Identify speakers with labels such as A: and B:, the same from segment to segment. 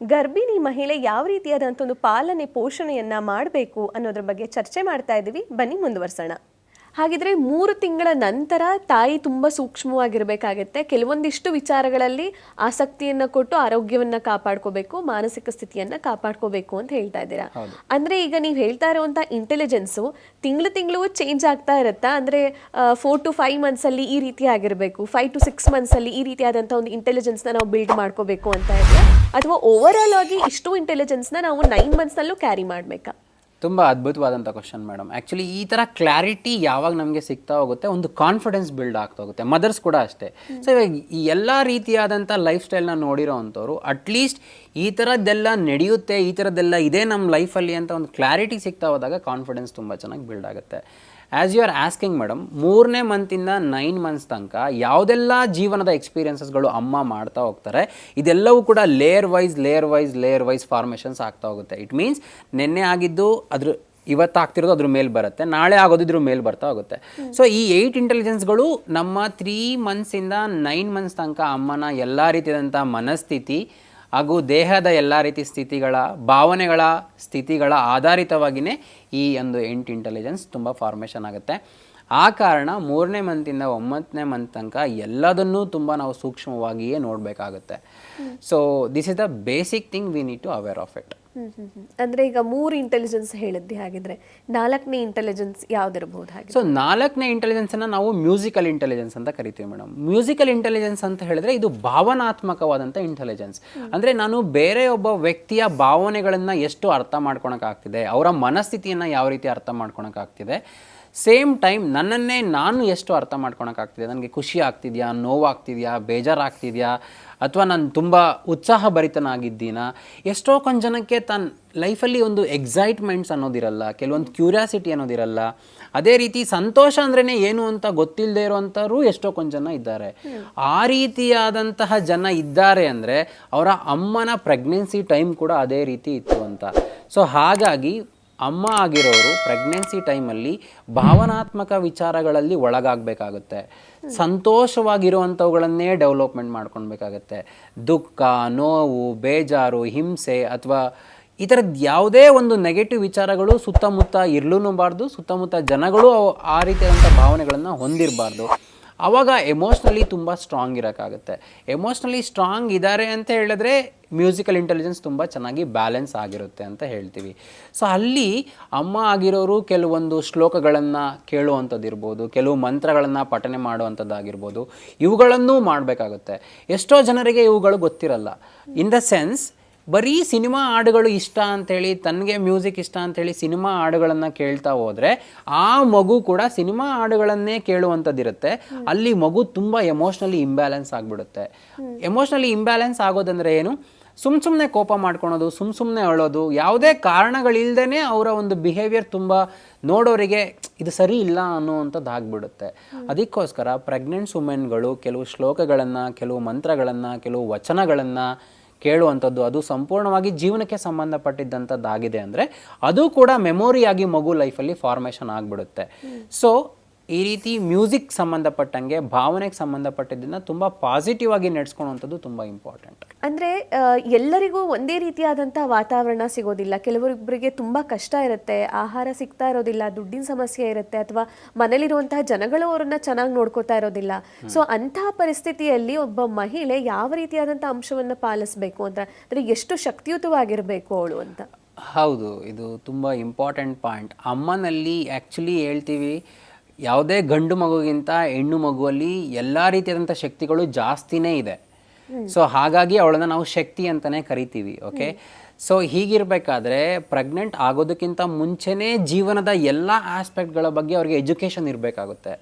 A: ಗರ್ಭಿಣಿ ಮಹಿಳೆ ಯಾವ ರೀತಿಯಾದಂಥ ಒಂದು ಪಾಲನೆ ಪೋಷಣೆಯನ್ನು ಮಾಡಬೇಕು ಅನ್ನೋದ್ರ ಬಗ್ಗೆ ಚರ್ಚೆ ಮಾಡ್ತಾ ಇದ್ದೀವಿ ಬನ್ನಿ ಮುಂದುವರ್ಸೋಣ. ಹಾಗಿದ್ರೆ ಮೂರು ತಿಂಗಳ ನಂತರ ತಾಯಿ ತುಂಬ ಸೂಕ್ಷ್ಮವಾಗಿರಬೇಕಾಗತ್ತೆ. ಕೆಲವೊಂದಿಷ್ಟು ವಿಚಾರಗಳಲ್ಲಿ ಆಸಕ್ತಿಯನ್ನ ಕೊಟ್ಟು ಆರೋಗ್ಯವನ್ನ ಕಾಪಾಡ್ಕೋಬೇಕು ಮಾನಸಿಕ ಸ್ಥಿತಿಯನ್ನ ಕಾಪಾಡ್ಕೋಬೇಕು ಅಂತ ಹೇಳ್ತಾ ಇದ್ದೀರಾ? ಅಂದ್ರೆ ಈಗ ನೀವು ಹೇಳ್ತಾ ಇರುವಂತ ಇಂಟೆಲಿಜೆನ್ಸು ತಿಂಗಳು ತಿಂಗಳು ಚೇಂಜ್ ಆಗ್ತಾ ಇರುತ್ತಾ? ಅಂದ್ರೆ ಫೋರ್ ಟು ಫೈವ್ ಮಂತ್ಸ್ ಅಲ್ಲಿ ಈ ರೀತಿ ಆಗಿರಬೇಕು ಫೈವ್ ಟು ಸಿಕ್ಸ್ ಮಂತ್ಸ್ ಅಲ್ಲಿ ಈ ರೀತಿಯಾದಂತಹ ಒಂದು ಇಂಟೆಲಿಜೆನ್ಸ್ನ ನಾವು ಬಿಲ್ಡ್ ಮಾಡ್ಕೋಬೇಕು ಅಂತ ಇದ್ರೆ ಅಥವಾ ಓವರ್ ಆಲ್ ಆಗಿ ಇಷ್ಟು ಇಂಟೆಲಿಜೆನ್ಸ್ನ ನಾವು ನೈನ್ ಮಂತ್ಸ್ ನಲ್ಲೂ ಕ್ಯಾರಿ ಮಾಡ್ಬೇಕಾ?
B: ತುಂಬ ಅದ್ಭುತವಾದಂಥ ಕ್ವಶನ್ ಮೇಡಮ್ ಆ್ಯಕ್ಚುಲಿ ಈ ಥರ ಕ್ಲಾರಿಟಿ ಯಾವಾಗ ನಮಗೆ ಸಿಗ್ತಾ ಹೋಗುತ್ತೆ, ಒಂದು ಕಾನ್ಫಿಡೆನ್ಸ್ ಬಿಲ್ಡ್ ಆಗ್ತಾ ಹೋಗುತ್ತೆ. ಮದರ್ಸ್ ಕೂಡ ಅಷ್ಟೇ. ಸೊ ಇವಾಗ ಈ ಎಲ್ಲ ರೀತಿಯಾದಂಥ ಲೈಫ್ ಸ್ಟೈಲ್ನ ನೋಡಿರೋ ಅಂಥವ್ರು ಅಟ್ಲೀಸ್ಟ್ ಈ ಥರದ್ದೆಲ್ಲ ನಡೆಯುತ್ತೆ, ಈ ಥರದ್ದೆಲ್ಲ ಇದೇ ನಮ್ಮ ಲೈಫಲ್ಲಿ ಅಂತ ಒಂದು ಕ್ಲಾರಿಟಿ ಸಿಗ್ತಾ ಹೋದಾಗ ಕಾನ್ಫಿಡೆನ್ಸ್ ತುಂಬ ಚೆನ್ನಾಗಿ ಬಿಲ್ಡ್ ಆಗುತ್ತೆ. As you are asking madam ಮೂರನೇ ಮಂತಿಂದ ನೈನ್ ಮಂತ್ಸ್ ತನಕ ಯಾವುದೆಲ್ಲ ಜೀವನದ ಎಕ್ಸ್ಪೀರಿಯನ್ಸಸ್ಗಳು ಅಮ್ಮ ಮಾಡ್ತಾ ಹೋಗ್ತಾರೆ ಇದೆಲ್ಲವೂ ಕೂಡ layer wise layer wise layer wise formations ಆಗ್ತಾ ಹೋಗುತ್ತೆ. ಇಟ್ ಮೀನ್ಸ್ ನಿನ್ನೆ ಆಗಿದ್ದು ಅದ್ರ ಇವತ್ತು ಆಗ್ತಿರೋದು ಅದ್ರ ಮೇಲೆ ಬರುತ್ತೆ ನಾಳೆ ಆಗೋದು ಇದ್ರ ಮೇಲೆ ಬರ್ತಾ ಹೋಗುತ್ತೆ. ಸೊ ಈ ಏಯ್ಟ್ ಇಂಟೆಲಿಜೆನ್ಸ್ಗಳು ನಮ್ಮ ತ್ರೀ ಮಂತ್ಸಿಂದ ನೈನ್ ಮಂತ್ಸ್ ತನಕ ಅಮ್ಮನ ಎಲ್ಲ ರೀತಿಯಾದಂಥ ಮನಸ್ಥಿತಿ ಹಾಗೂ ದೇಹದ ಎಲ್ಲ ರೀತಿ ಸ್ಥಿತಿಗಳ ಭಾವನೆಗಳ ಸ್ಥಿತಿಗಳ ಆಧಾರಿತವಾಗಿಯೇ ಈ ಒಂದು ಎಂಟ್ ಇಂಟೆಲಿಜೆನ್ಸ್ ತುಂಬ ಫಾರ್ಮೇಷನ್ ಆಗುತ್ತೆ. ಆ ಕಾರಣ ಮೂರನೇ ಮಂತಿಂದ ಒಂಬತ್ತನೇ ಮಂತ್ ತನಕ ಎಲ್ಲದನ್ನೂ ತುಂಬ ನಾವು ಸೂಕ್ಷ್ಮವಾಗಿಯೇ ನೋಡಬೇಕಾಗುತ್ತೆ. So this is the basic thing we need to aware of it.
A: ಅಂದ್ರೆ ಈಗ ಮೂರು ಇಂಟೆಲಿಜೆನ್ಸ್ ಹೇಳಿದ್ದೆ ಹಾಗಿದ್ರೆ ನಾಲ್ಕನೇ ಇಂಟೆಲಿಜೆನ್ಸ್ ಯಾವ್ದಿರಬಹುದು ಹಾಗೆ?
B: ಸೊ ನಾಲ್ಕನೇ ಇಂಟೆಲಿಜೆನ್ಸನ್ನು ನಾವು ಮ್ಯೂಸಿಕಲ್ ಇಂಟೆಲಿಜೆನ್ಸ್ ಅಂತ ಕರಿತೀವಿ ಮೇಡಮ್ ಮ್ಯೂಸಿಕಲ್ ಇಂಟೆಲಿಜೆನ್ಸ್ ಅಂತ ಹೇಳಿದ್ರೆ ಇದು ಭಾವನಾತ್ಮಕವಾದಂಥ ಇಂಟೆಲಿಜೆನ್ಸ್ ಅಂದ್ರೆ ನಾನು ಬೇರೆ ಒಬ್ಬ ವ್ಯಕ್ತಿಯ ಭಾವನೆಗಳನ್ನು ಎಷ್ಟು ಅರ್ಥ ಮಾಡ್ಕೊಳಕ್ಕಾಗ್ತಿದೆ, ಅವರ ಮನಸ್ಥಿತಿಯನ್ನ ಯಾವ ರೀತಿ ಅರ್ಥ ಮಾಡ್ಕೊಳಕ್ಕಾಗ್ತಿದೆ ಸೇಮ್ ಟೈಮ್ ನನ್ನನ್ನೇ ನಾನು ಎಷ್ಟು ಅರ್ಥ ಮಾಡ್ಕೊಳಕ್ಕಾಗ್ತಿದೆ? ನನಗೆ ಖುಷಿ ಆಗ್ತಿದೆಯಾ? ನೋವಾಗ್ತಿದೆಯಾ? ಬೇಜಾರಾಗ್ತಿದೆಯಾ? ಅಥವಾ ನಾನು ತುಂಬ ಉತ್ಸಾಹ ಭರಿತನಾಗಿದ್ದೀನಾ ಎಷ್ಟೋ ಕೊಂದು ಜನಕ್ಕೆ ತನ್ನ ಲೈಫಲ್ಲಿ ಒಂದು ಎಕ್ಸೈಟ್ಮೆಂಟ್ಸ್ ಅನ್ನೋದಿರಲ್ಲ ಕೆಲವೊಂದು ಕ್ಯೂರಿಯಾಸಿಟಿ ಅನ್ನೋದಿರಲ್ಲ ಅದೇ ರೀತಿ ಸಂತೋಷ ಅಂದ್ರೇ ಏನು ಅಂತ ಗೊತ್ತಿಲ್ಲದೆ ಇರುವಂಥವ್ರು ಎಷ್ಟೋ ಕೊಂದು ಜನ ಇದ್ದಾರೆ. ಆ ರೀತಿಯಾದಂತಹ ಜನ ಇದ್ದಾರೆ ಅಂದರೆ ಅವರ ಅಮ್ಮನ ಪ್ರೆಗ್ನೆನ್ಸಿ ಟೈಮ್ ಕೂಡ ಅದೇ ರೀತಿ ಇತ್ತು ಅಂತ. ಸೊ ಹಾಗಾಗಿ ಅಮ್ಮ ಆಗಿರೋರು ಪ್ರೆಗ್ನೆನ್ಸಿ ಟೈಮಲ್ಲಿ ಭಾವನಾತ್ಮಕ ವಿಚಾರಗಳಲ್ಲಿ ಒಳಗಾಗಬೇಕಾಗುತ್ತೆ. ಸಂತೋಷವಾಗಿರುವಂಥವುಗಳನ್ನೇ ಡೆವಲಪ್ಮೆಂಟ್ ಮಾಡ್ಕೊಳ್ಬೇಕಾಗತ್ತೆ. ದುಃಖ, ನೋವು, ಬೇಜಾರು, ಹಿಂಸೆ ಅಥವಾ ಈ ಥರದ್ದು ಯಾವುದೇ ಒಂದು ನೆಗೆಟಿವ್ ವಿಚಾರಗಳು ಸುತ್ತಮುತ್ತ ಇರಲೂಬಾರ್ದು ಸುತ್ತಮುತ್ತ ಜನಗಳು ಆ ರೀತಿಯಾದಂಥ ಭಾವನೆಗಳನ್ನು ಹೊಂದಿರಬಾರ್ದು. ಆವಾಗ ಎಮೋಷ್ನಲಿ ತುಂಬ ಸ್ಟ್ರಾಂಗ್ ಇರೋಕ್ಕಾಗುತ್ತೆ. ಎಮೋಷ್ನಲಿ ಸ್ಟ್ರಾಂಗ್ ಇದ್ದಾರೆ ಅಂತ ಹೇಳಿದ್ರೆ ಮ್ಯೂಸಿಕಲ್ ಇಂಟೆಲಿಜೆನ್ಸ್ ತುಂಬ ಚೆನ್ನಾಗಿ ಬ್ಯಾಲೆನ್ಸ್ ಆಗಿರುತ್ತೆ ಅಂತ ಹೇಳ್ತೀವಿ. ಸೊ ಅಲ್ಲಿ ಅಮ್ಮ ಆಗಿರೋರು ಕೆಲವೊಂದು ಶ್ಲೋಕಗಳನ್ನು ಕೇಳುವಂಥದ್ದು ಇರ್ಬೋದು ಕೆಲವು ಮಂತ್ರಗಳನ್ನು ಪಠನೆ ಮಾಡುವಂಥದ್ದಾಗಿರ್ಬೋದು, ಇವುಗಳನ್ನೂ ಮಾಡಬೇಕಾಗುತ್ತೆ. ಎಷ್ಟೋ ಜನರಿಗೆ ಇವುಗಳು ಗೊತ್ತಿರಲ್ಲ. ಇನ್ ದ ಸೆನ್ಸ್ ಬರೀ ಸಿನಿಮಾ ಹಾಡುಗಳು ಇಷ್ಟ ಅಂಥೇಳಿ ತನಗೆ ಮ್ಯೂಸಿಕ್ ಇಷ್ಟ ಅಂಥೇಳಿ ಸಿನಿಮಾ ಹಾಡುಗಳನ್ನು ಕೇಳ್ತಾ ಹೋದರೆ ಆ ಮಗು ಕೂಡ ಸಿನಿಮಾ ಹಾಡುಗಳನ್ನೇ ಕೇಳುವಂಥದ್ದಿರುತ್ತೆ. ಅಲ್ಲಿ ಮಗು ತುಂಬ ಎಮೋಷ್ನಲಿ ಇಂಬ್ಯಾಲೆನ್ಸ್ ಆಗಿಬಿಡುತ್ತೆ. ಎಮೋಷ್ನಲಿ ಇಂಬ್ಯಾಲೆನ್ಸ್ ಆಗೋದಂದರೆ ಏನು? ಸುಮ್ ಸುಮ್ಮನೆ ಕೋಪ ಮಾಡ್ಕೊಳೋದು ಸುಮ್ ಸುಮ್ಮನೆ ಅಳೋದು ಯಾವುದೇ ಕಾರಣಗಳಿಲ್ಲದೇ ಅವರ ಒಂದು ಬಿಹೇವಿಯರ್ ತುಂಬ ನೋಡೋರಿಗೆ ಇದು ಸರಿ ಇಲ್ಲ ಅನ್ನುವಂಥದ್ದು ಆಗಿಬಿಡುತ್ತೆ ಅದಕ್ಕೋಸ್ಕರ ಪ್ರೆಗ್ನೆಂಟ್ಸ್ ವುಮೆನ್ಗಳು ಕೆಲವು ಶ್ಲೋಕಗಳನ್ನು ಕೆಲವು ಮಂತ್ರಗಳನ್ನು ಕೆಲವು ವಚನಗಳನ್ನು ಕೇಳುವಂಥದ್ದು ಅದು ಸಂಪೂರ್ಣವಾಗಿ ಜೀವನಕ್ಕೆ ಸಂಬಂಧಪಟ್ಟಿದ್ದಂಥದ್ದಾಗಿದೆ ಅಂದರೆ ಅದು ಕೂಡ ಮೆಮೊರಿಯಾಗಿ ಮಗು ಲೈಫಲ್ಲಿ ಫಾರ್ಮೇಷನ್ ಆಗಿಬಿಡುತ್ತೆ. ಸೊ ಈ ರೀತಿ ಮ್ಯೂಸಿಕ್ ಸಂಬಂಧಪಟ್ಟಂಗೆ ಭಾವನೆಗೆ ಸಂಬಂಧಪಟ್ಟಿದ್ದನ್ನು ತುಂಬ ಪಾಸಿಟಿವ್ ಆಗಿ ನಡೆಸ್ಕೊಳ್ಳುವಂಥದ್ದು ತುಂಬ ಇಂಪಾರ್ಟೆಂಟ್
A: ಅಂದರೆ ಎಲ್ಲರಿಗೂ ಒಂದೇ ರೀತಿಯಾದಂಥ ವಾತಾವರಣ ಸಿಗೋದಿಲ್ಲ. ಕೆಲವರಿಬ್ಬರಿಗೆ ತುಂಬ ಕಷ್ಟ ಇರುತ್ತೆ ಆಹಾರ ಸಿಗ್ತಾ ಇರೋದಿಲ್ಲ ದುಡ್ಡಿನ ಸಮಸ್ಯೆ ಇರುತ್ತೆ ಅಥವಾ ಮನೇಲಿರುವಂತಹ ಜನಗಳು ಅವರನ್ನ ಚೆನ್ನಾಗಿ ನೋಡ್ಕೋತಾ ಇರೋದಿಲ್ಲ. ಸೊ ಅಂತಹ ಪರಿಸ್ಥಿತಿಯಲ್ಲಿ ಒಬ್ಬ ಮಹಿಳೆ ಯಾವ ರೀತಿಯಾದಂಥ ಅಂಶವನ್ನು ಪಾಲಿಸಬೇಕು ಅಂತ ಅಂದರೆ ಎಷ್ಟು ಶಕ್ತಿಯುತವಾಗಿರಬೇಕು ಅವಳು ಅಂತ?
B: ಹೌದು ಇದು ತುಂಬ ಇಂಪಾರ್ಟೆಂಟ್ ಪಾಯಿಂಟ್ ಅಮ್ಮನಲ್ಲಿ ಆ್ಯಕ್ಚುಲಿ ಹೇಳ್ತೀವಿ ಯಾವುದೇ ಗಂಡು ಮಗುಗಿಂತ ಹೆಣ್ಣು ಮಗುವಲ್ಲಿ ಎಲ್ಲ ರೀತಿಯಾದಂಥ ಶಕ್ತಿಗಳು ಜಾಸ್ತಿನೇ ಇದೆ. ಸೊ ಹಾಗಾಗಿ ಅವಳನ್ನ ನಾವು ಶಕ್ತಿ ಅಂತಲೇ ಕರಿತೀವಿ ಓಕೆ ಸೊ ಹೀಗಿರಬೇಕಾದ್ರೆ ಪ್ರೆಗ್ನೆಂಟ್ ಆಗೋದಕ್ಕಿಂತ ಮುಂಚೆನೇ ಜೀವನದ ಎಲ್ಲ ಆಸ್ಪೆಕ್ಟ್ಗಳ ಬಗ್ಗೆ ಅವ್ರಿಗೆ ಎಜುಕೇಷನ್ ಇರಬೇಕಾಗುತ್ತೆ.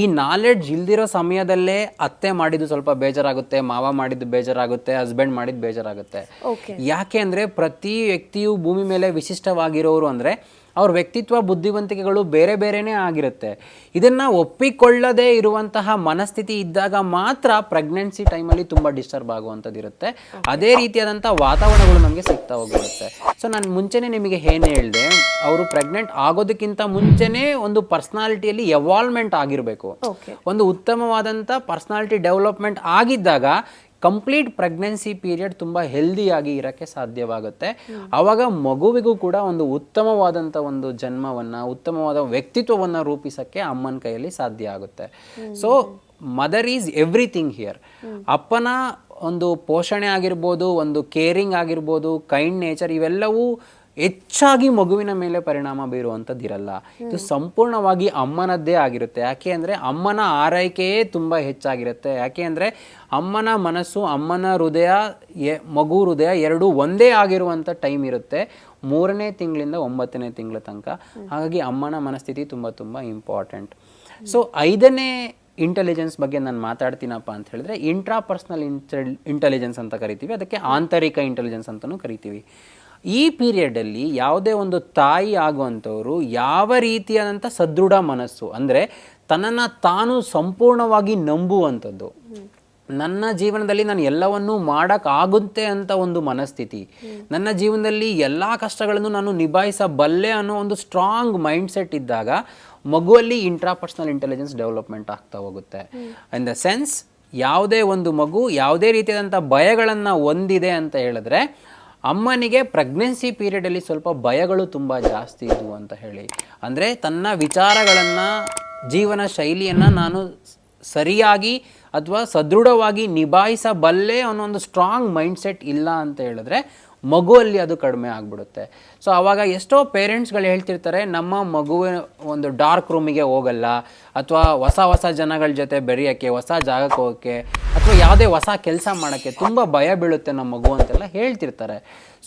B: ಈ ನಾಲೆಡ್ಜ್ ಇಲ್ದಿರೋ ಸಮಯದಲ್ಲೇ ಅತ್ತೆ ಮಾಡಿದ್ದು ಸ್ವಲ್ಪ ಬೇಜಾರಾಗುತ್ತೆ ಮಾವ ಮಾಡಿದ್ದು ಬೇಜಾರಾಗುತ್ತೆ ಹಸ್ಬೆಂಡ್ ಮಾಡಿದ್ದು ಬೇಜಾರಾಗುತ್ತೆ. ಯಾಕೆ ಅಂದರೆ ಪ್ರತಿ ವ್ಯಕ್ತಿಯು ಭೂಮಿ ಮೇಲೆ ವಿಶಿಷ್ಟವಾಗಿರೋರು ಅಂದರೆ ಅವ್ರ ವ್ಯಕ್ತಿತ್ವ ಬುದ್ಧಿವಂತಿಕೆಗಳು ಬೇರೆ ಬೇರೆನೇ ಆಗಿರುತ್ತೆ. ಇದನ್ನು ಒಪ್ಪಿಕೊಳ್ಳದೇ ಇರುವಂತಹ ಮನಸ್ಥಿತಿ ಇದ್ದಾಗ ಮಾತ್ರ ಪ್ರೆಗ್ನೆನ್ಸಿ ಟೈಮಲ್ಲಿ ತುಂಬ ಡಿಸ್ಟರ್ಬ್ ಆಗುವಂಥದ್ದು ಇರುತ್ತೆ. ಅದೇ ರೀತಿಯಾದಂಥ ವಾತಾವರಣಗಳು ನಮಗೆ ಸಿಗ್ತಾ ಹೋಗಿರುತ್ತೆ. ಸೊ ನಾನು ಮುಂಚೆನೇ ನಿಮಗೆ ಏನು ಹೇಳಿದೆ ಅವರು ಪ್ರೆಗ್ನೆಂಟ್ ಆಗೋದಕ್ಕಿಂತ ಮುಂಚೆನೇ ಒಂದು ಪರ್ಸ್ನಾಲಿಟಿಯಲ್ಲಿ ಎವಾಲ್ವ್ಮೆಂಟ್ ಆಗಿರಬೇಕು. ಒಂದು ಉತ್ತಮವಾದಂಥ ಪರ್ಸ್ನಾಲಿಟಿ ಡೆವಲಪ್ಮೆಂಟ್ ಆಗಿದ್ದಾಗ ಕಂಪ್ಲೀಟ್ ಪ್ರೆಗ್ನೆನ್ಸಿ ಪೀರಿಯಡ್ ತುಂಬ ಹೆಲ್ದಿಯಾಗಿ ಇರೋಕ್ಕೆ ಸಾಧ್ಯವಾಗುತ್ತೆ. ಆವಾಗ ಮಗುವಿಗೂ ಕೂಡ ಒಂದು ಉತ್ತಮವಾದಂಥ ಒಂದು ಜನ್ಮವನ್ನು, ಉತ್ತಮವಾದ ವ್ಯಕ್ತಿತ್ವವನ್ನು ರೂಪಿಸೋಕ್ಕೆ ಅಮ್ಮನ ಕೈಯಲ್ಲಿ ಸಾಧ್ಯ ಆಗುತ್ತೆ. So mother is everything here ಅಪ್ಪನ ಒಂದು ಪೋಷಣೆ ಆಗಿರ್ಬೋದು, ಒಂದು ಕೇರಿಂಗ್ ಆಗಿರ್ಬೋದು ಕೈಂಡ್ ನೇಚರ್ ಇವೆಲ್ಲವೂ ಹೆಚ್ಚಾಗಿ ಮಗುವಿನ ಮೇಲೆ ಪರಿಣಾಮ ಬೀರುವಂಥದ್ದು ಇರಲ್ಲ. ಇದು ಸಂಪೂರ್ಣವಾಗಿ ಅಮ್ಮನದ್ದೇ ಆಗಿರುತ್ತೆ. ಯಾಕೆ ಅಂದರೆ ಅಮ್ಮನ ಆರೈಕೆಯೇ ತುಂಬ ಹೆಚ್ಚಾಗಿರುತ್ತೆ. ಯಾಕೆ ಅಂದರೆ ಅಮ್ಮನ ಮನಸ್ಸು ಅಮ್ಮನ ಹೃದಯ ಎ- ಮಗು ಹೃದಯ ಎರಡೂ ಒಂದೇ ಆಗಿರುವಂಥ ಟೈಮ್ ಇರುತ್ತೆ. ಮೂರನೇ ತಿಂಗಳಿಂದ ಒಂಬತ್ತನೇ ತಿಂಗಳ ತನಕ. ಹಾಗಾಗಿ ಅಮ್ಮನ ಮನಸ್ಥಿತಿ ತುಂಬ ತುಂಬ ಇಂಪಾರ್ಟೆಂಟ್ ಸೊ ಐದನೇ ಇಂಟೆಲಿಜೆನ್ಸ್ ಬಗ್ಗೆ ನಾನು ಮಾತಾಡ್ತೀನಪ್ಪ ಅಂತ ಹೇಳಿದ್ರೆ ಇಂಟ್ರಾ ಪರ್ಸ್ನಲ್ ಇಂಟೆಲಿಜೆನ್ಸ್ ಅಂತ ಕರಿತೀವಿ. ಅದಕ್ಕೆ ಆಂತರಿಕ ಇಂಟೆಲಿಜೆನ್ಸ್ ಅಂತಲೂ ಕರಿತೀವಿ. ಈ ಪೀರಿಯಡಲ್ಲಿ ಯಾವುದೇ ಒಂದು ತಾಯಿ ಆಗುವಂಥವರು ಯಾವ ರೀತಿಯಾದಂಥ ಸದೃಢ ಮನಸ್ಸು, ಅಂದರೆ ತನ್ನನ್ನು ತಾನು ಸಂಪೂರ್ಣವಾಗಿ ನಂಬುವಂಥದ್ದು. ನನ್ನ ಜೀವನದಲ್ಲಿ ನಾನು ಎಲ್ಲವನ್ನೂ ಮಾಡೋಕ್ಕಾಗುತ್ತೆ ಅಂತ ಒಂದು ಮನಸ್ಥಿತಿ. ನನ್ನ ಜೀವನದಲ್ಲಿ ಎಲ್ಲ ಕಷ್ಟಗಳನ್ನು ನಾನು ನಿಭಾಯಿಸಬಲ್ಲೆ ಅನ್ನೋ ಒಂದು ಸ್ಟ್ರಾಂಗ್ ಮೈಂಡ್ ಸೆಟ್ ಇದ್ದಾಗ ಮಗುವಲ್ಲಿ ಇಂಟ್ರಾಪರ್ಸನಲ್ ಇಂಟೆಲಿಜೆನ್ಸ್ ಡೆವಲಪ್ಮೆಂಟ್ ಆಗ್ತಾ ಹೋಗುತ್ತೆ. ಇನ್ ದ ಸೆನ್ಸ್ ಯಾವುದೇ ಒಂದು ಮಗು ಯಾವುದೇ ರೀತಿಯಾದಂಥ ಭಯಗಳನ್ನು ಹೊಂದಿದೆ ಅಂತ ಹೇಳಿದ್ರೆ ಅಮ್ಮನಿಗೆ ಪ್ರೆಗ್ನೆನ್ಸಿ ಪೀರಿಯಡಲ್ಲಿ ಸ್ವಲ್ಪ ಭಯಗಳು ತುಂಬ ಜಾಸ್ತಿ ಇದ್ವು ಅಂತ ಹೇಳಿ. ಅಂದರೆ ತನ್ನ ವಿಚಾರಗಳನ್ನು, ಜೀವನ ಶೈಲಿಯನ್ನು ನಾನು ಸರಿಯಾಗಿ ಅಥವಾ ಸದೃಢವಾಗಿ ನಿಭಾಯಿಸಬಲ್ಲೆ ಅನ್ನೋ ಒಂದು ಸ್ಟ್ರಾಂಗ್ ಮೈಂಡ್ಸೆಟ್ ಇಲ್ಲ ಅಂತ ಹೇಳಿದ್ರೆ ಮಗುವಲ್ಲಿ ಅದು ಕಡಿಮೆ ಆಗಿಬಿಡುತ್ತೆ. ಸೊ ಆವಾಗ ಎಷ್ಟೋ ಪೇರೆಂಟ್ಸ್ಗಳು ಹೇಳ್ತಿರ್ತಾರೆ, ನಮ್ಮ ಮಗುವಿನ ಒಂದು ಡಾರ್ಕ್ ರೂಮಿಗೆ ಹೋಗಲ್ಲ, ಅಥವಾ ಹೊಸ ಹೊಸ ಜನಗಳ ಜೊತೆ ಬೆರೆಯೋಕ್ಕೆ, ಹೊಸ ಜಾಗಕ್ಕೆ ಹೋಗೋಕ್ಕೆ, ಅಥವಾ ಯಾವುದೇ ಹೊಸ ಕೆಲಸ ಮಾಡೋಕ್ಕೆ ತುಂಬ ಭಯ ಬೀಳುತ್ತೆ ನಮ್ಮ ಮಗು ಅಂತೆಲ್ಲ ಹೇಳ್ತಿರ್ತಾರೆ.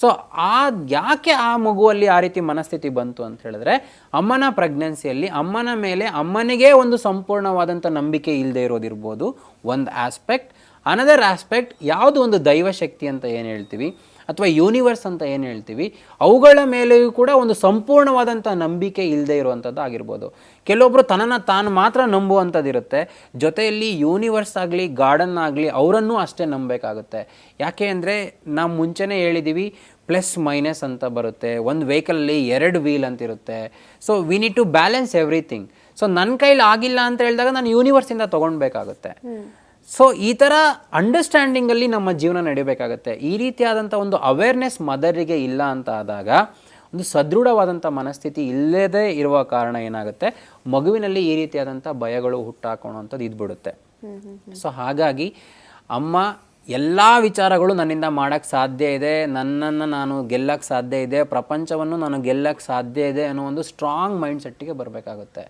B: ಸೊ ಆ ಯಾಕೆ ಆ ಮಗುವಲ್ಲಿ ಆ ರೀತಿ ಮನಸ್ಥಿತಿ ಬಂತು ಅಂತ ಹೇಳಿದ್ರೆ, ಅಮ್ಮನ ಪ್ರೆಗ್ನೆನ್ಸಿಯಲ್ಲಿ ಅಮ್ಮನ ಮೇಲೆ ಅಮ್ಮನಿಗೆ ಒಂದು ಸಂಪೂರ್ಣವಾದಂಥ ನಂಬಿಕೆ ಇಲ್ಲದೆ ಇರೋದಿರ್ಬೋದು, ಒಂದು ಆಸ್ಪೆಕ್ಟ್ ಅನದರ್ ಆಸ್ಪೆಕ್ಟ್ ಯಾವುದು ಒಂದು ದೈವಶಕ್ತಿ ಅಂತ ಏನು ಹೇಳ್ತೀವಿ? ಅಥವಾ ಯೂನಿವರ್ಸ್ ಅಂತ ಏನು ಹೇಳ್ತೀವಿ, ಅವುಗಳ ಮೇಲೆಯೂ ಕೂಡ ಒಂದು ಸಂಪೂರ್ಣವಾದಂಥ ನಂಬಿಕೆ ಇಲ್ಲದೆ ಇರುವಂಥದ್ದು ಆಗಿರ್ಬೋದು. ಕೆಲವೊಬ್ಬರು ತನ್ನನ್ನು ತಾನು ಮಾತ್ರ ನಂಬುವಂಥದ್ದು ಇರುತ್ತೆ. ಜೊತೆಯಲ್ಲಿ ಯೂನಿವರ್ಸ್ ಆಗಲಿ, ಗಾರ್ಡನ್ ಆಗಲಿ, ಅವರನ್ನೂ ಅಷ್ಟೇ ನಂಬಬೇಕಾಗುತ್ತೆ. ಯಾಕೆ ಅಂದರೆ, ನಾವು ಮುಂಚೆನೇ ಹೇಳಿದ್ದೀವಿ ಪ್ಲಸ್ ಮೈನಸ್ ಅಂತ ಬರುತ್ತೆ. ಒಂದು ವೆಹಿಕಲಲ್ಲಿ ಎರಡು ವೀಲ್ ಅಂತ ಇರುತ್ತೆ. So we need to balance everything so ನನ್ನ ಕೈಲಿ ಆಗಿಲ್ಲ ಅಂತ ಹೇಳಿದಾಗ ನಾನು ಯೂನಿವರ್ಸಿಂದ ತೊಗೊಳ್ಬೇಕಾಗುತ್ತೆ ಸೊ ಈ ಥರ ಅಂಡರ್ಸ್ಟ್ಯಾಂಡಿಂಗಲ್ಲಿ ನಮ್ಮ ಜೀವನ ನಡೆಯಬೇಕಾಗತ್ತೆ ಈ ರೀತಿಯಾದಂಥ ಒಂದು ಅವೇರ್ನೆಸ್ ಮದರಿಗೆ ಇಲ್ಲ ಅಂತ ಆದಾಗ ಒಂದು ಸದೃಢವಾದಂಥ ಮನಸ್ಥಿತಿ ಇಲ್ಲದೇ ಇರುವ ಕಾರಣ ಏನಾಗುತ್ತೆ? ಮಗುವಿನಲ್ಲಿ ಈ ರೀತಿಯಾದಂಥ ಭಯಗಳು ಹುಟ್ಟಾಕೋಣವಂಥದ್ದು ಇದ್ಬಿಡುತ್ತೆ. ಸೊ ಹಾಗಾಗಿ ಅಮ್ಮ ಎಲ್ಲ ವಿಚಾರಗಳು ನನ್ನಿಂದ ಮಾಡೋಕ್ಕೆ ಸಾಧ್ಯ ಇದೆ ನನ್ನನ್ನು ನಾನು ಗೆಲ್ಲಕ್ಕೆ ಸಾಧ್ಯ ಇದೆ ಪ್ರಪಂಚವನ್ನು ನಾನು ಗೆಲ್ಲಕ್ಕೆ ಸಾಧ್ಯ ಇದೆ ಅನ್ನೋ ಒಂದು ಸ್ಟ್ರಾಂಗ್ ಮೈಂಡ್ ಸೆಟ್ಟಿಗೆ ಬರಬೇಕಾಗುತ್ತೆ.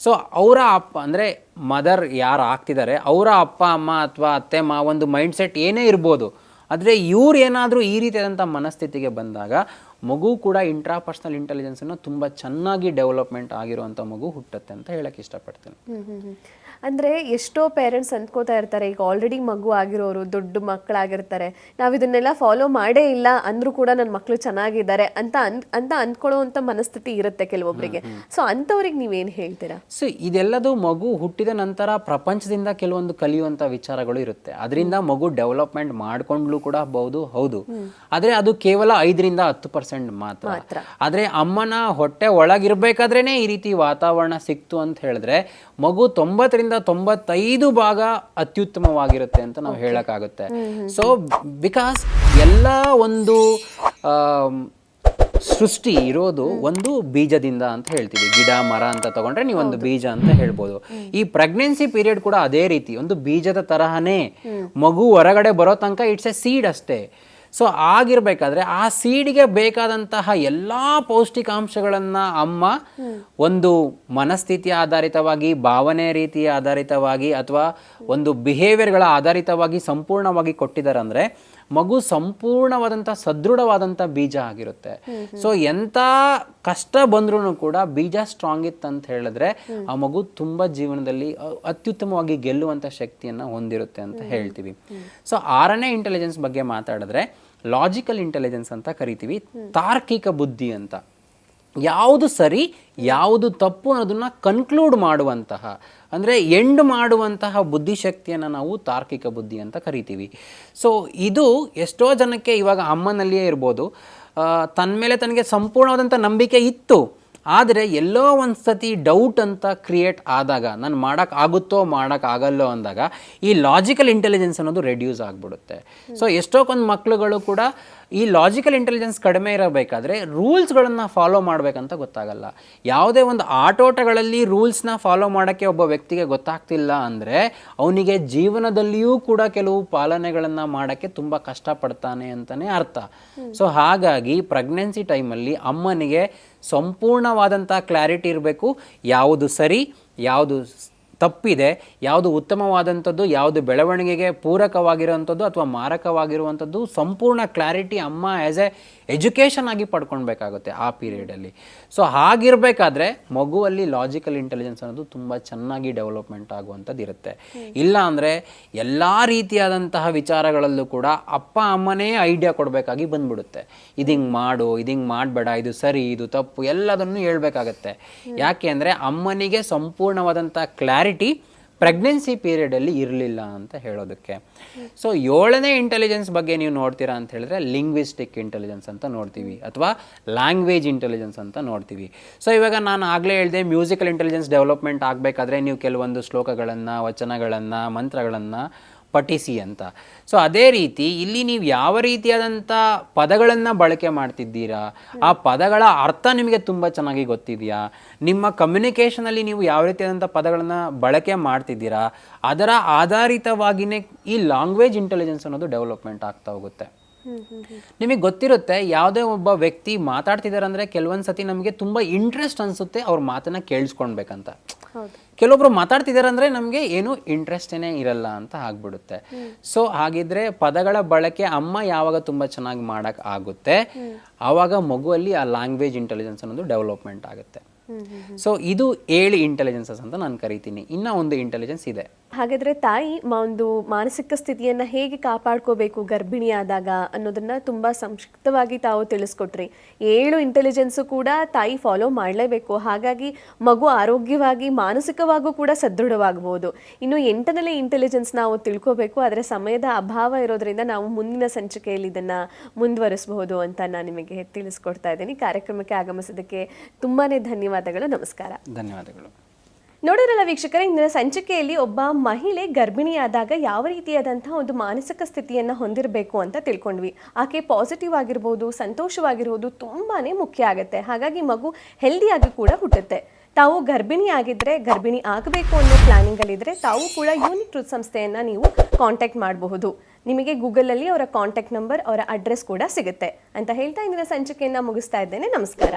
B: ಸೊ ಅವರ ಅಪ್ಪ ಅಂದರೆ ಮದರ್ ಯಾರು ಆಗ್ತಿದ್ದಾರೆ ಅವರ ಅಪ್ಪ ಅಮ್ಮ ಅಥವಾ ಅತ್ತೆ ಮಾ ಒಂದು ಮೈಂಡ್ ಸೆಟ್ ಏನೇ ಇರ್ಬೋದು ಆದರೆ ಇವ್ರು ಏನಾದರೂ ಈ ರೀತಿಯಾದಂಥ ಮನಸ್ಥಿತಿಗೆ ಬಂದಾಗ ಮಗು ಕೂಡ ಇಂಟ್ರಾಪರ್ಸನಲ್ ಇಂಟೆಲಿಜೆನ್ಸನ್ನು ತುಂಬ ಚೆನ್ನಾಗಿ ಡೆವಲಪ್ಮೆಂಟ್ ಆಗಿರುವಂಥ ಮಗು ಹುಟ್ಟುತ್ತೆ ಅಂತ ಹೇಳಕ್ಕೆ ಇಷ್ಟಪಡ್ತೀನಿ.
A: ಅಂದ್ರೆ ಎಷ್ಟೋ ಪೇರೆಂಟ್ಸ್ ಅಂದ್ಕೋತಾ ಇರ್ತಾರೆ ಈಗ ಆಲ್ರೆಡಿ ಮಗು ಆಗಿರೋರು ದೊಡ್ಡ ಮಕ್ಕಳಾಗಿರ್ತಾರೆ ನಾವು ಇದನ್ನೆಲ್ಲ ಫಾಲೋ ಮಾಡೇ ಇಲ್ಲ ಅಂದರೂ ಕೂಡ ನನ್ನ ಮಕ್ಕಳು ಚೆನ್ನಾಗಿದ್ದಾರೆ ಅಂತ ಅನ್ ಅಂತ ಅಂದ್ಕೊಳ್ಳೋವಂಥ ಮನಸ್ಥಿತಿ ಇರುತ್ತೆ ಕೆಲವೊಬ್ಬರಿಗೆ ಸೊ ಅಂಥವ್ರಿಗೆ ನೀವೇನು ಹೇಳ್ತೀರಾ?
B: ಸೊ ಇದೆಲ್ಲದು ಮಗು ಹುಟ್ಟಿದ ನಂತರ ಪ್ರಪಂಚದಿಂದ ಕೆಲವೊಂದು ಕಲಿಯುವಂಥ ವಿಚಾರಗಳು ಇರುತ್ತೆ. ಅದರಿಂದ ಮಗು ಡೆವಲಪ್ಮೆಂಟ್ ಮಾಡ್ಕೊಂಡ್ಲೂ ಕೂಡ ಬಹುದು ಹೌದು. ಆದರೆ ಅದು ಕೇವಲ ಐದರಿಂದ ಹತ್ತು ಪರ್ಸೆಂಟ್ ಮಾತ್ರ. ಆದರೆ ಅಮ್ಮನ ಹೊಟ್ಟೆ ಒಳಗಿರ್ಬೇಕಾದ್ರೇನೆ ಈ ರೀತಿ ವಾತಾವರಣ ಸಿಕ್ತು ಅಂತ ಹೇಳಿದ್ರೆ ಮಗು ತೊಂಬತ್ತರಿಂದ ತೊಂಬತ್ತೈದು ಭಾಗ ಅತ್ಯುತ್ತಮವಾಗಿರುತ್ತೆ ಅಂತ ನಾವು ಹೇಳಕ್ಕಾಗುತ್ತೆ. ಸೊ ಬಿಕಾಸ್ ಎಲ್ಲ ಒಂದು ಸೃಷ್ಟಿ ಇರೋದು ಒಂದು ಬೀಜದಿಂದ ಅಂತ ಹೇಳ್ತೀವಿ. ಗಿಡ ಮರ ಅಂತ ತಗೊಂಡ್ರೆ ನೀವು ಒಂದು ಬೀಜ ಅಂತ ಹೇಳ್ಬೋದು. ಈ ಪ್ರೆಗ್ನೆನ್ಸಿ ಪೀರಿಯಡ್ ಕೂಡ ಅದೇ ರೀತಿ. ಒಂದು ಬೀಜದ ತರಹನೇ ಮಗು ಹೊರಗಡೆ ಬರೋ ತನಕ ಇಟ್ಸ್ ಎ ಸೀಡ್ ಅಷ್ಟೇ. ಸೊ ಆಗಿರಬೇಕಾದ್ರೆ ಆ ಸೀಡಿಗೆ ಬೇಕಾದಂತಹ ಎಲ್ಲ ಪೌಷ್ಟಿಕಾಂಶಗಳನ್ನ ಅಮ್ಮ ಒಂದು ಮನಸ್ಥಿತಿ ಆಧಾರಿತವಾಗಿ, ಭಾವನೆ ರೀತಿಯ ಆಧಾರಿತವಾಗಿ ಅಥವಾ ಒಂದು ಬಿಹೇವಿಯರ್ಗಳ ಆಧಾರಿತವಾಗಿ ಸಂಪೂರ್ಣವಾಗಿ ಕೊಟ್ಟಿದ್ದಾರೆ ಅಂದ್ರೆ ಮಗು ಸಂಪೂರ್ಣವಾದಂಥ ಸದೃಢವಾದಂಥ ಬೀಜ ಆಗಿರುತ್ತೆ. ಸೊ ಎಂಥ ಕಷ್ಟ ಬಂದ್ರೂ ಕೂಡ ಬೀಜ ಸ್ಟ್ರಾಂಗ್ ಇತ್ತು ಅಂತ ಹೇಳಿದ್ರೆ ಆ ಮಗು ತುಂಬ ಜೀವನದಲ್ಲಿ ಅತ್ಯುತ್ತಮವಾಗಿ ಗೆಲ್ಲುವಂಥ ಶಕ್ತಿಯನ್ನು ಹೊಂದಿರುತ್ತೆ ಅಂತ ಹೇಳ್ತೀವಿ. ಸೊ ಆರನೇ ಇಂಟೆಲಿಜೆನ್ಸ್ ಬಗ್ಗೆ ಮಾತಾಡಿದ್ರೆ ಲಾಜಿಕಲ್ ಇಂಟೆಲಿಜೆನ್ಸ್ ಅಂತ ಕರಿತೀವಿ ತಾರ್ಕಿಕ ಬುದ್ಧಿ ಅಂತ. ಯಾವುದು ಸರಿ ಯಾವುದು ತಪ್ಪು ಅನ್ನೋದನ್ನ ಕನ್ಕ್ಲೂಡ್ ಮಾಡುವಂತಹ ಅಂದರೆ ಎಂಡ್ ಮಾಡುವಂತಹ ಬುದ್ಧಿಶಕ್ತಿಯನ್ನು ನಾವು ತಾರ್ಕಿಕ ಬುದ್ಧಿ ಅಂತ ಕರಿತೀವಿ. ಸೊ ಇದು ಎಷ್ಟೋ ಜನಕ್ಕೆ ಇವಾಗ ಅಮ್ಮನಲ್ಲಿಯೇ ಇರ್ಬೋದು ತನ್ಮೇಲೆ ತನಗೆ ಸಂಪೂರ್ಣವಾದಂಥ ನಂಬಿಕೆ ಇತ್ತು. ಆದರೆ ಎಲ್ಲೋ ಒಂದು ಸತಿ ಡೌಟ್ ಅಂತ ಕ್ರಿಯೇಟ್ ಆದಾಗ, ನಾನು ಮಾಡೋಕ್ಕೆ ಆಗುತ್ತೋ ಮಾಡೋಕ್ಕೆ ಆಗಲ್ಲೋ ಅಂದಾಗ ಈ ಲಾಜಿಕಲ್ ಇಂಟೆಲಿಜೆನ್ಸ್ ಅನ್ನೋದು ರೆಡ್ಯೂಸ್ ಆಗಿಬಿಡುತ್ತೆ. ಸೊ ಎಷ್ಟೋಕೊಂದು ಮಕ್ಕಳುಗಳು ಕೂಡ ಈ ಲಾಜಿಕಲ್ ಇಂಟೆಲಿಜೆನ್ಸ್ ಕಡಿಮೆ ಇರಬೇಕಾದ್ರೆ ರೂಲ್ಸ್ಗಳನ್ನು ಫಾಲೋ ಮಾಡಬೇಕಂತ ಗೊತ್ತಾಗಲ್ಲ. ಯಾವುದೇ ಒಂದು ಆಟೋಟಗಳಲ್ಲಿ ರೂಲ್ಸ್ನ ಫಾಲೋ ಮಾಡೋಕ್ಕೆ ಒಬ್ಬ ವ್ಯಕ್ತಿಗೆ ಗೊತ್ತಾಗ್ತಿಲ್ಲ ಅಂದರೆ ಅವನಿಗೆ ಜೀವನದಲ್ಲಿಯೂ ಕೂಡ ಕೆಲವು ಪಾಲನೆಗಳನ್ನು ಮಾಡೋಕ್ಕೆ ತುಂಬ ಕಷ್ಟಪಡ್ತಾನೆ ಅಂತಲೇ ಅರ್ಥ. ಸೊ ಹಾಗಾಗಿ ಪ್ರೆಗ್ನೆನ್ಸಿ ಟೈಮಲ್ಲಿ ಅಮ್ಮನಿಗೆ ಸಂಪೂರ್ಣವಾದಂಥ ಕ್ಲಾರಿಟಿ ಇರಬೇಕು. ಯಾವುದು ಸರಿ ಯಾವುದು ತಪ್ಪಿದೆ ಯಾವುದು ಉತ್ತಮವಾದಂಥದ್ದು ಯಾವುದು ಬೆಳವಣಿಗೆಗೆ ಪೂರಕವಾಗಿರುವಂಥದ್ದು ಅಥವಾ ಮಾರಕವಾಗಿರುವಂಥದ್ದು ಸಂಪೂರ್ಣ ಕ್ಲಾರಿಟಿ ಅಮ್ಮ ಆ್ಯಸ್ ಎ ಎಜುಕೇಷನ್ ಆಗಿ ಪಡ್ಕೊಳ್ಬೇಕಾಗುತ್ತೆ ಆ ಪೀರಿಯಡಲ್ಲಿ ಸೊ ಹಾಗಿರಬೇಕಾದ್ರೆ ಮಗುವಲ್ಲಿ ಲಾಜಿಕಲ್ ಇಂಟೆಲಿಜೆನ್ಸ್ ಅನ್ನೋದು ತುಂಬ ಚೆನ್ನಾಗಿ ಡೆವಲಪ್ಮೆಂಟ್ ಆಗುವಂಥದ್ದು ಇರುತ್ತೆ. ಇಲ್ಲ ಅಂದರೆ ಎಲ್ಲ ರೀತಿಯಾದಂತಹ ವಿಚಾರಗಳಲ್ಲೂ ಕೂಡ ಅಪ್ಪ ಅಮ್ಮನೇ ಐಡಿಯಾ ಕೊಡಬೇಕಾಗಿ ಬಂದ್ಬಿಡುತ್ತೆ. ಇದು ಹಿಂಗೆ ಮಾಡು ಇದು ಹಿಂಗೆ ಮಾಡಬೇಡ ಇದು ಸರಿ ಇದು ತಪ್ಪು ಎಲ್ಲದನ್ನು ಹೇಳ್ಬೇಕಾಗತ್ತೆ. ಯಾಕೆ ಅಂದರೆ ಅಮ್ಮನಿಗೆ ಸಂಪೂರ್ಣವಾದಂಥ ಕ್ಲಾರಿಟಿ ಪ್ರೆಗ್ನೆನ್ಸಿ ಪೀರಿಯಡಲ್ಲಿ ಇರಲಿಲ್ಲ ಅಂತ ಹೇಳೋದಕ್ಕೆ. ಸೊ ಏಳನೇ ಇಂಟೆಲಿಜೆನ್ಸ್ ಬಗ್ಗೆ ನೀವು ನೋಡ್ತೀರಾ ಅಂತ ಹೇಳಿದ್ರೆ ಲಿಂಗ್ವಿಸ್ಟಿಕ್ ಇಂಟೆಲಿಜೆನ್ಸ್ ಅಂತ ನೋಡ್ತೀವಿ ಅಥವಾ ಲ್ಯಾಂಗ್ವೇಜ್ ಇಂಟೆಲಿಜೆನ್ಸ್ ಅಂತ ನೋಡ್ತೀವಿ. ಸೊ ಇವಾಗ ನಾನು ಆಗಲೇ ಹೇಳಿದೆ ಮ್ಯೂಸಿಕಲ್ ಇಂಟೆಲಿಜೆನ್ಸ್ ಡೆವಲಪ್ಮೆಂಟ್ ಆಗಬೇಕಾದ್ರೆ ನೀವು ಕೆಲವೊಂದು ಶ್ಲೋಕಗಳನ್ನು, ವಚನಗಳನ್ನು, ಮಂತ್ರಗಳನ್ನು ಪಠಿಸಿ ಅಂತ. ಸೊ ಅದೇ ರೀತಿ ಇಲ್ಲಿ ನೀವು ಯಾವ ರೀತಿಯಾದಂಥ ಪದಗಳನ್ನು ಬಳಕೆ ಮಾಡ್ತಿದ್ದೀರಾ? ಆ ಪದಗಳ ಅರ್ಥ ನಿಮಗೆ ತುಂಬ ಚೆನ್ನಾಗಿ ಗೊತ್ತಿದೆಯಾ? ನಿಮ್ಮ ಕಮ್ಯುನಿಕೇಷನಲ್ಲಿ ನೀವು ಯಾವ ರೀತಿಯಾದಂಥ ಪದಗಳನ್ನು ಬಳಕೆ ಮಾಡ್ತಿದ್ದೀರಾ? ಅದರ ಆಧಾರಿತವಾಗಿಯೇ ಈ ಲ್ಯಾಂಗ್ವೇಜ್ ಇಂಟೆಲಿಜೆನ್ಸ್ ಅನ್ನೋದು ಡೆವಲಪ್ಮೆಂಟ್ ಆಗ್ತಾ ಹೋಗುತ್ತೆ. ನಿಮಗೆ ಗೊತ್ತಿರುತ್ತೆ, ಯಾವುದೇ ಒಬ್ಬ ವ್ಯಕ್ತಿ ಮಾತಾಡ್ತಿದ್ದಾರೆ ಅಂದರೆ ಕೆಲವೊಂದು ಸತಿ ನಮಗೆ ತುಂಬ ಇಂಟ್ರೆಸ್ಟ್ ಅನಿಸುತ್ತೆ ಅವ್ರ ಮಾತನ್ನು ಕೇಳಿಸ್ಕೊಳ್ಬೇಕಂತ. ಕೆಲವೊಬ್ರು ಮಾತಾಡ್ತಿದ್ದಾರೆ ಅಂದರೆ ನಮಗೆ ಏನು ಇಂಟ್ರೆಸ್ಟೇ ಇರಲ್ಲ ಅಂತ ಆಗ್ಬಿಡುತ್ತೆ. ಸೊ ಹಾಗಿದ್ರೆ ಪದಗಳ ಬಳಕೆ ಅಮ್ಮ ಯಾವಾಗ ತುಂಬ ಚೆನ್ನಾಗಿ ಮಾಡಕ್ ಆಗುತ್ತೆ? ಆವಾಗ ಮಗುವಲ್ಲಿ ಆ ಲ್ಯಾಂಗ್ವೇಜ್ ಇಂಟೆಲಿಜೆನ್ಸ್ ಅನ್ನೋದು ಡೆವಲಪ್ಮೆಂಟ್ ಆಗುತ್ತೆ. ಸೊ ಇದು ಏಳು ಇಂಟೆಲಿಜೆನ್ಸಸ್ ಅಂತ ನಾನು ಕರಿತೀನಿ. ಇನ್ನ ಒಂದು ಇಂಟೆಲಿಜೆನ್ಸ್ ಇದೆ.
A: ಹಾಗಾದ್ರೆ ತಾಯಿ ಒಂದು ಮಾನಸಿಕ ಸ್ಥಿತಿಯನ್ನ ಹೇಗೆ ಕಾಪಾಡ್ಕೋಬೇಕು ಗರ್ಭಿಣಿಯಾದಾಗ ಅನ್ನೋದನ್ನ ತುಂಬಾ ಸಂಕ್ಷಿಪ್ತವಾಗಿ ತಾವು ತಿಳಿಸ್ಕೊಟ್ರಿ. ಏಳು ಇಂಟೆಲಿಜೆನ್ಸು ಕೂಡ ತಾಯಿ ಫಾಲೋ ಮಾಡಲೇಬೇಕು. ಹಾಗಾಗಿ ಮಗು ಆರೋಗ್ಯವಾಗಿ, ಮಾನಸಿಕವಾಗೂ ಕೂಡ ಸದೃಢವಾಗಬಹುದು ಇನ್ನು ಎಂಟನೇ ಇಂಟೆಲಿಜೆನ್ಸ್ ನಾವು ತಿಳ್ಕೋಬೇಕು. ಆದರೆ ಸಮಯದ ಅಭಾವ ಇರೋದ್ರಿಂದ ನಾವು ಮುಂದಿನ ಸಂಚಿಕೆಯಲ್ಲಿ ಇದನ್ನ ಮುಂದುವರಿಸಬಹುದು ಅಂತ ನಾನು ನಿಮಗೆ ತಿಳಿಸ್ಕೊಡ್ತಾ ಇದ್ದೀನಿ. ಕಾರ್ಯಕ್ರಮಕ್ಕೆ ಆಗಮಿಸೋದಕ್ಕೆ ತುಂಬಾನೇ ಧನ್ಯವಾದಗಳು ನಮಸ್ಕಾರ.
B: ಧನ್ಯವಾದಗಳು.
A: ನೋಡಿರಲ್ಲ ವೀಕ್ಷಕರೇ ಇಂದಿನ ಸಂಚಿಕೆಯಲ್ಲಿ ಒಬ್ಬ ಮಹಿಳೆ ಗರ್ಭಿಣಿಯಾದಾಗ ಯಾವ ರೀತಿಯಾದಂತಹ ಒಂದು ಮಾನಸಿಕ ಸ್ಥಿತಿಯನ್ನ ಹೊಂದಿರಬೇಕು ಅಂತ ತಿಳ್ಕೊಂಡ್ವಿ. ಆಕೆ ಪಾಸಿಟಿವ್ ಆಗಿರ್ಬೋದು ಸಂತೋಷವಾಗಿರ್ಬೋದು ತುಂಬಾನೇ ಮುಖ್ಯ ಆಗುತ್ತೆ. ಹಾಗಾಗಿ ಮಗು ಹೆಲ್ದಿಯಾಗಿ ಕೂಡ ಹುಟ್ಟುತ್ತೆ. ತಾವು ಗರ್ಭಿಣಿ ಆಗಿದ್ರೆ ಗರ್ಭಿಣಿ ಆಗಬೇಕು ಅನ್ನೋ ಪ್ಲಾನಿಂಗ್ ಅಲ್ಲಿದ್ರೆ ತಾವು ಕೂಡ ಯೂನಿಕ್ ಟ್ರೂತ್ ಸಂಸ್ಥೆಯನ್ನ ನೀವು ಕಾಂಟ್ಯಾಕ್ಟ್ ಮಾಡಬಹುದು. ನಿಮಗೆ ಗೂಗಲಲ್ಲಿ ಅವರ ಕಾಂಟ್ಯಾಕ್ಟ್ ನಂಬರ್ ಅವರ ಅಡ್ರೆಸ್ ಕೂಡ ಸಿಗುತ್ತೆ. ಅಂತ ಹೇಳ್ತಾ ಇಂದಿನ ಸಂಚಿಕೆಯನ್ನ ಮುಗಿಸ್ತಾ ಇದ್ದೇನೆ. ನಮಸ್ಕಾರ.